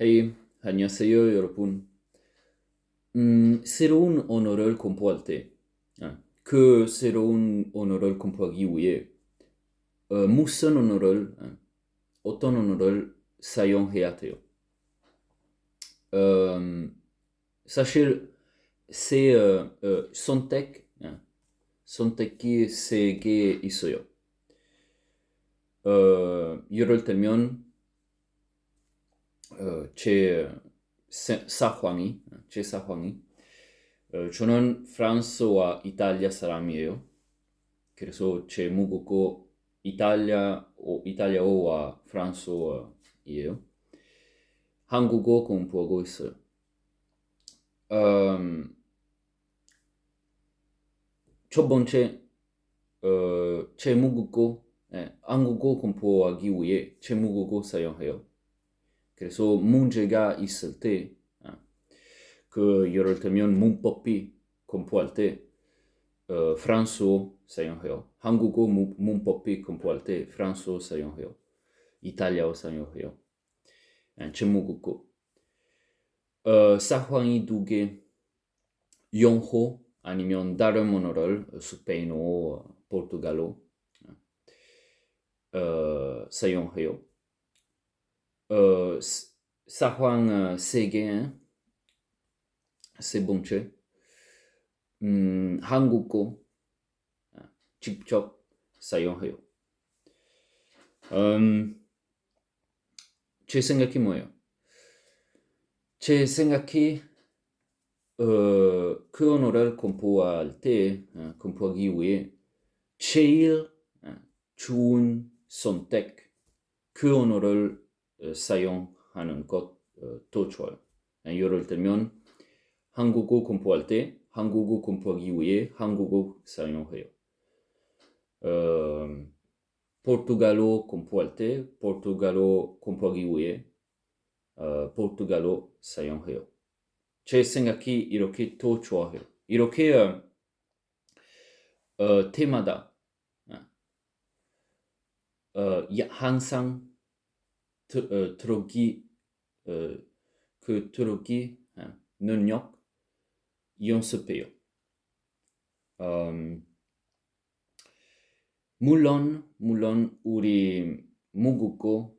Hey, 안녕하세요, 여러분. 음, 새로운 언어를 공부할 때, 아, 그 새로운 언어를 공부하기 위해 어, 무슨 언어를, 아, 어떤 언어를 사용해야 돼요. 음, 사실 세 어, 어, 선택, 아, 선택이 세 개 있어요. 어, 예를 들면 어, 제 사- 상황이, 제 상황이 어, 저는 프랑스와 이탈리아 사람이에요. 그래서 제 모국어 이탈리아, 이탈리아어와 프랑스어이에요. 한국어 공부하고 있어요. 음, 첫 번째, 어, 제 모국어, 예, 한국어 공부하기 위해 제 모국어 사용해요. 그래서 문제가 있을 때, 아, 그 예를 들면 문법이 공부할 때 어, 프랑스어 사용해요. 한국어 문- 문법이 공부할 때 프랑스어 사용해요. 이탈리아어 사용해요. 아, 제 모국어. 어, 상황이 두 개, 영어 아니면 다른 언어를 스페인어, 포르투갈어 어, 사용해요. 상황 어, 세 개, 세 번째, 음, 한국어 아, 직접 사용해요. 음, 제 생각이 뭐예요? 제 생각이 어, 그 언어를 공부할 때 어, 공부하기 위해 제일 어, 좋은 선택 그 언어를 어, 사용하는 것더 좋아요. 어, 예를 들면 한국어 공부할 때 한국어 공부하기 위해 한국어 사용해요. 어, 포르투갈어 공부할 때 포르투갈어 공부하기 위해 어, 포르투갈어 사용해요. 제 생각이 이렇게 더 좋아해요. 이렇게 어, 어, 때마다 어, 야- 항상 드, 어, 들어기 어, 그 들어기 어, 능력 연습해요. 음, 물론 물론 우리 모국어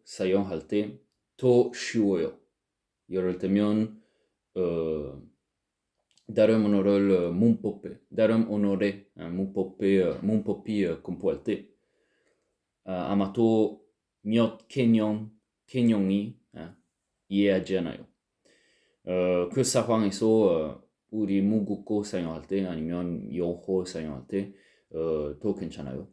개념이 어, 이해하지 않아요. 어, 그 상황에서 어, 우리 모국어 사용할 때 아니면 영어 사용할 때 어, 더 괜찮아요.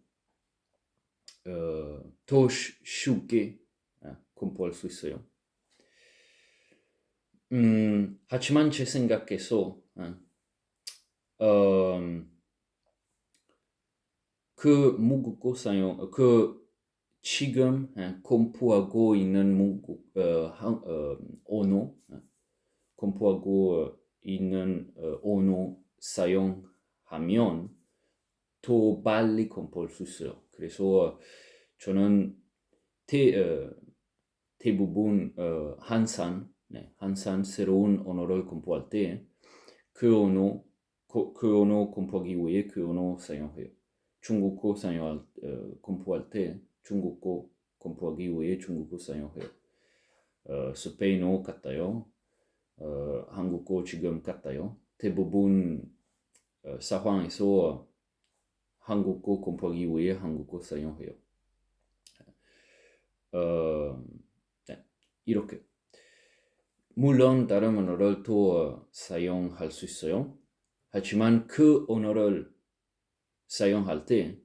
어, 더 쉬- 쉽게 어, 공부할 수 있어요. 음, 하지만 제 생각에서 어, 음, 그 모국어 사용 그 지금 어, 공부하고 있는 모국 어, 한, 어, 언어 어, 공부하고 있는 어, 언어 사용하면 더 빨리 공부할 수 있어요. 그래서 저는 대, 어, 대부분 어, 항상 네, 항상 새로운 언어를 공부할 때 그 언어 그, 그 언어 공부하기 위해 그 언어 사용해요. 중국어 사용할 어, 공부할 때 중국어 공부하기 위해 중국어 사용해요. 어, 스페인어 같아요. 어, 한국어 지금 같아요. 대부분 어, 상황에서 한국어 공부하기 위해 한국어 사용해요. 어, 네, 이렇게. 물론 다른 언어를 또 사용할 수 있어요. 하지만 그 언어를 사용할 때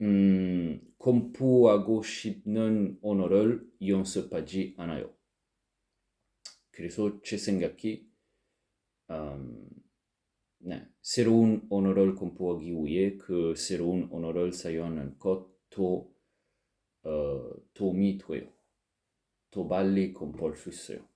음, 공부하고 싶는 언어를 연습하지 않아요. 그래서 제 생각이 음, 네, 새로운 언어를 공부하기 위해 그 새로운 언어를 사용하는 것도 어, 도움이 돼요. 더 빨리 공부할 수 있어요.